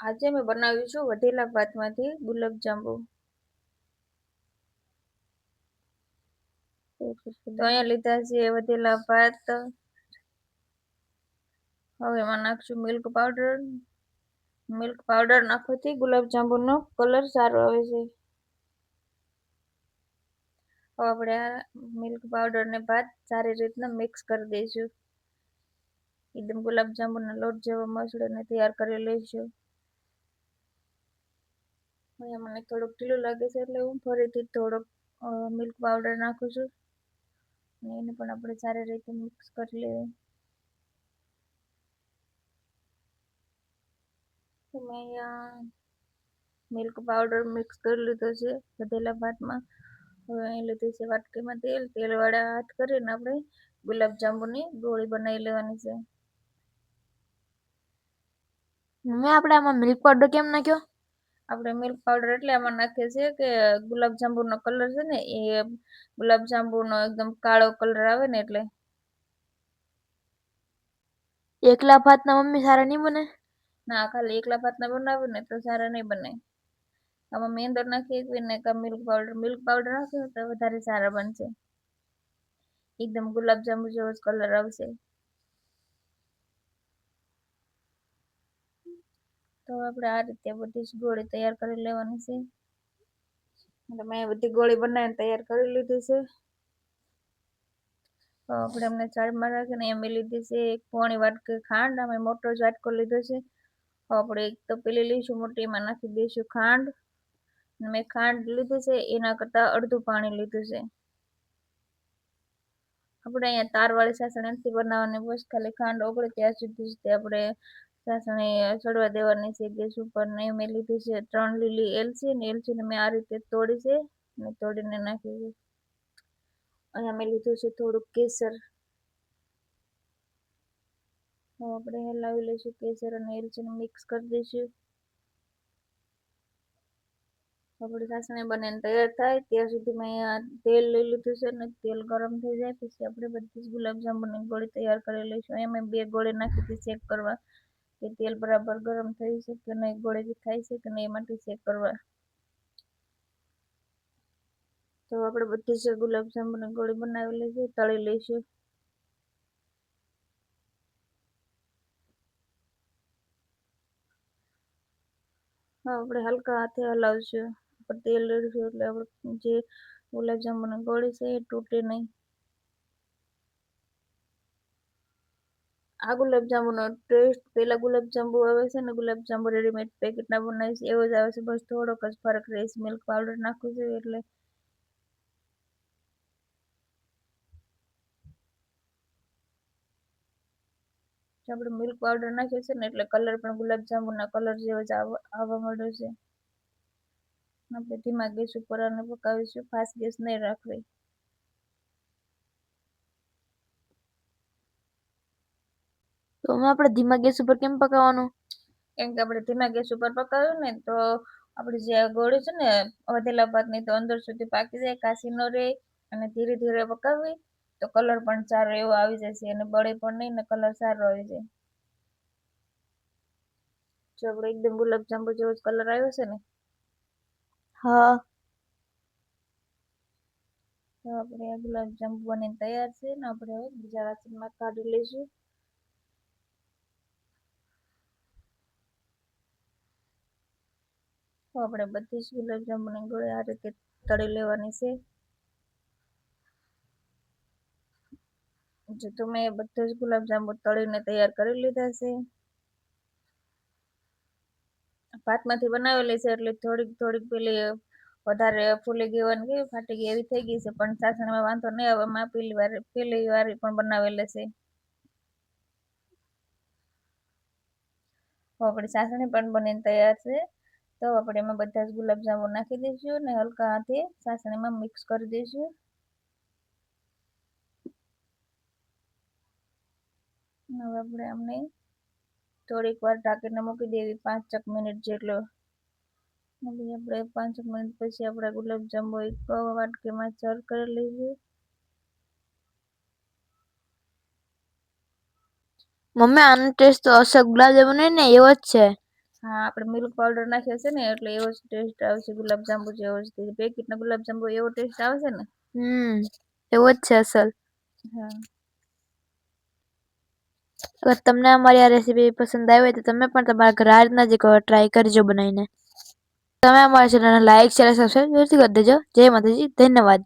આજે મેં બનાવ્યું છું વધેલા ભાતમાંથી ગુલાબજાંબુ તો અહીંયા લીધા છે વધેલા ભાત. હવે એમાં નાખશું મિલ્ક પાવડર મિલ્ક પાવડર નાખવાથી ગુલાબજાંબુનો કલર સારો આવે છે. હવે આપણે આ મિલ્ક પાવડર ને ભાત સારી રીતના મિક્સ કરી દઈશું. એકદમ ગુલાબજાંબુના લોટ જેવો મસળીને તૈયાર કરી લઈશું. મને થોડુંક ઢીલું લાગે છે એટલે હું ફરીથી થોડોક મિલ્ક પાવડર નાખું છું. અને એને પણ આપણે સારી રીતે મિક્સ કરી લઈએ મેં અહીંયા મિલ્ક પાવડર મિક્સ કરી લીધો છે વધેલા ભાતમાં. હવે અહીં લીધું છે વાટકીમાં તેલ. તેલવાળા હાથ કરીને આપણે ગુલાબજાંબુની ગોળી બનાવી લેવાની છે. મેં આપણે આમાં મિલ્ક પાવડર કેમ નાખ્યો? આપણે મિલ્ક પાવડર એટલે એમાં નાખીએ છીએ કે ગુલાબજાંબુનો કલર છે ને એ ગુલાબજાંબુનો એકદમ કાળો કલર આવે ને એટલે. એકલા ભાતના મમ્મી સારા નહીં બને? ના ખાલી એકલા ભાતના બનાવે ને તો સારા નહીં બને. આમાં મેંદર નાખી ને કા મિલ્ક પાવડર મિલ્ક પાવડર નાખ્યો તો વધારે સારા બનશે. એકદમ ગુલાબજાંબુ જેવો જ કલર આવશે. તો આપણે આ રીતે બધી જ ગોળી તૈયાર કરી લેવાની છે. એટલે મેં બધી ગોળી બનાવીને તૈયાર કરી લીધી છે. આપણે એમને ચાળમાં રાખીને એમ લીધી છે એક પોણી વાટકી ખાંડ અમે મોટો જ વાટકો લીધો છે. આપણે એક તો પેલી લઈશું મોટી એમાં નાખી દઈશું ખાંડ. મેં ખાંડ લીધી છે એના કરતાં અડધું પાણી લીધું છે. આપણે અહીંયા તારવાળી સાસણ એમથી બનાવવાની બસ ખાલી ખાંડ ઓગળે ત્યાં સુધી આપણે સાસણી ચડવા દેવાની છે, ગેસ ઉપર નહીં મેં લીધી છે, ત્રણ લીલી એલચી ને એલચીને મેં આ રીતે તોડી છે ને તોડીને નાખી છે. અહીંયા મેં લીધું છે થોડુંક કેસર. આપણે હલાવી લઈશું કેસર અને એલચીને મિક્સ કરી દઈશું. આપણે સાસણી બને તૈયાર થાય, ત્યાં સુધી મેં તેલ લઈ લીધું છે ને તેલ ગરમ થઈ જાય, પછી આપણે બધી જ ગુલાબજાંબુની ગોળી તૈયાર કરી લઈશું. અહીંયા મેં બે ગોળી નાખી હતી, ચેક કરવા. કે તેલ બરાબર ગરમ થઈ છે કે નહીં, ગોળેલી થાય છે કે નહીં, એ માટે ચેક કરવા. તો આપણે બધી જ ગુલાબજાંબુની ગોળી બનાવી લઈશું તળી લઈશું. આપણે હલકા હાથે હલાવશું. તેલ રેડશું એટલે આપણે જે ગુલાબજાંબુની ગોળી છે એ તૂટે નહીં. આ ગુલાબજાંબુનો ટેસ્ટ પેલા ગુલાબજાંબુ આવે છે ને ગુલાબજાંબુ રેડીમેડ પેકેટના બનાવીશ, એવો જ આવે છે. બસ થોડોક જ ફરક રહે છે મિલ્ક પાવડર નાખું છે એટલે. આપણે મિલ્ક પાવડર નાખ્યો છે ને એટલે કલર પણ ગુલાબજાંબુના કલર જેવો જ આવવા માંડ્યો છે. આપણે ધીમા ગેસ ઉપર અને પકાવીશું. ફાસ્ટ ગેસ નહીં રાખવી. તો આપણે ધીમા ગેસ ઉપર કેમ પકાવવાનું? કેમ કે આપણે ધીમા ગેસ ઉપર પકાવ્યું ને તો આપણે જે ગોળી છે ને વધેલા ભાતની તો અંદર સુધી પાકી જાય કાશી ન રહે અને ધીરે ધીરે પકાવવી તો કલર પણ સારો એવો આવી જશે અને બળે પણ નહીં ને કલર સારો આવી જાય. જો આપણે એકદમ ગુલાબજાંબુ જેવો જ કલર આવ્યો છે ને. હા. આપણે આ ગુલાબજાંબુ બનીને તૈયાર છે ને આપણે હવે બીજા વાસણમાં કાઢી લઈશું. તો આપણે બધી જ ગુલાબજાંબુની ગોળી આ રીતે તળી લેવાની છે. જો તો મેં બધા જ ગુલાબજાંબુ તળીને તૈયાર કરી લીધા છે. ભાતમાંથી બનાવેલી છે એટલે થોડીક થોડીક પેલી વધારે ફૂલી ગઈ હોય કે ફાટી ગઈ એવી થઈ ગઈ છે, પણ સાસણમાં વાંધો નહીં આવે માં પેલી વાર પેલી વાર પણ બનાવેલી છે. આપણી સાસણી પણ બનીને તૈયાર છે. તો આપણે એમાં બધા જ ગુલાબજાંબુ નાખી દઈશું ને હલકા હાથે સાસણીમાં મિક્સ કરી દઈશું. હવે આપણે આમને થોડીક વાર ઢાંકીને મૂકી દેવી પાંચ એક મિનિટ જેટલો. હવે આપણે પાંચ મિનિટ પછી આપણે ગુલાબજાંબુ એક વાટકીમાં સર્વ કરી લઈશું. મમ્મી, આનો ટેસ્ટ તો અસર ગુલાબજાંબુ ને, એવો જ છે. હા આપણે મિલ્ક પાવડર નાખ્યો છે ને એટલે એવો જ ટેસ્ટ આવશે ગુલાબજાંબુ જેવો જ પેકેટના ગુલાબજાંબુ એવો ટેસ્ટ આવશે ને? હમ એવો જ છે અસલ. હા. અગર તમને અમારી આ રેસીપી પસંદ આવી હોય તો તમે પણ તમારા ઘરે આ રીતના જ ટ્રાય કરજો બનાવીને. તમે અમારા ચેનલને લાઈક શેર સબસ્ક્રાઈબ જરૂરથી કરી દેજો. જય માતાજી ધન્યવાદ.